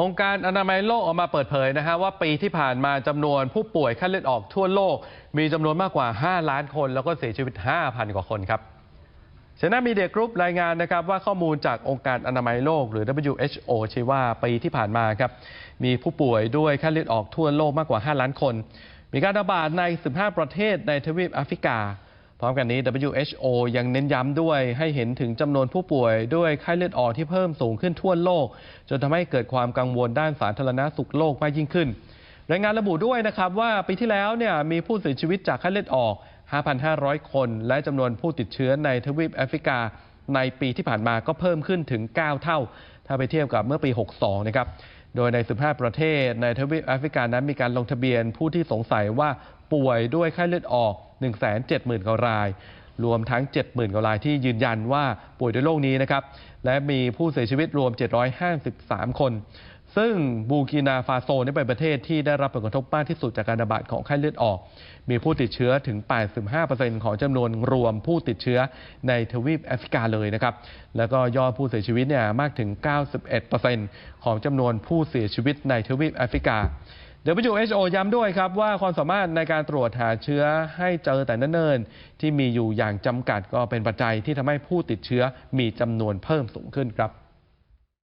องค์การอนามัยโลกออกมาเปิดเผยนะฮะว่าปีที่ผ่านมาจำนวนผู้ป่วยไข้เลือดออกทั่วโลก มีจำนวนมากกว่า 5 ล้านคน แล้วก็เสียชีวิต 5,000 กว่าคนครับชนะมีเดียกรุ๊ปรายงานนะครับว่าข้อมูลจากองค์การอนามัยโลก หรือ WHO ชี้ว่าปีที่ผ่านมาครับมีผู้ป่วยด้วยไข้เลือดออกทั่วโลกมากกว่า 5 ล้านคน มีการระบาดใน 15 ประเทศในทวีปแอฟริกา พร้อมกันนี้ WHO ยังเน้นย้ำด้วยให้เห็นถึงจำนวนผู้ป่วยด้วยไข้เลือดออกที่เพิ่มสูงขึ้นทั่วโลก จนทำให้เกิดความกังวลด้านสาธารณสุขโลกมากยิ่งขึ้น รายงานระบุด้วยนะครับว่าปีที่แล้วเนี่ยมีผู้เสียชีวิตจากไข้เลือดออก 5,500 คน และจำนวนผู้ติดเชื้อในทวีปแอฟริกา ในปีที่ผ่านมาก็เพิ่มขึ้นถึง 9 เท่า ถ้าไปเทียบกับเมื่อปี 62 นะครับ โดยใน 15 ประเทศในทวีปแอฟริกานั้นมีการลงทะเบียนผู้ที่สงสัยว่า ป่วยด้วยไข้เลือดออก 170,000กว่าราย รวมทั้ง 70,000กว่ารายที่ยืนยันว่าป่วยด้วยโรคนี้นะครับ และมีผู้เสียชีวิตรวม 753 คน ซึ่งบูกินาฟาโซนี่เป็นประเทศที่ได้รับผลกระทบมากที่สุดจากการระบาดของไข้เลือดออก มีผู้ติดเชื้อถึง 85%ของจำนวนรวมผู้ติดเชื้อในทวีปแอฟริกาเลยนะครับ แล้วก็ยอดผู้เสียชีวิตเนี่ยมากถึง 91%ของจำนวนผู้เสียชีวิตในทวีปแอฟริกา WHO ย้ำด้วยครับว่าความสามารถในการตรวจหาเชื้อให้เจอแต่เนิ่นๆที่มีอยู่อย่างจำกัดก็เป็นปัจจัยที่ทำให้ผู้ติดเชื้อมีจำนวนเพิ่มสูงขึ้นครับ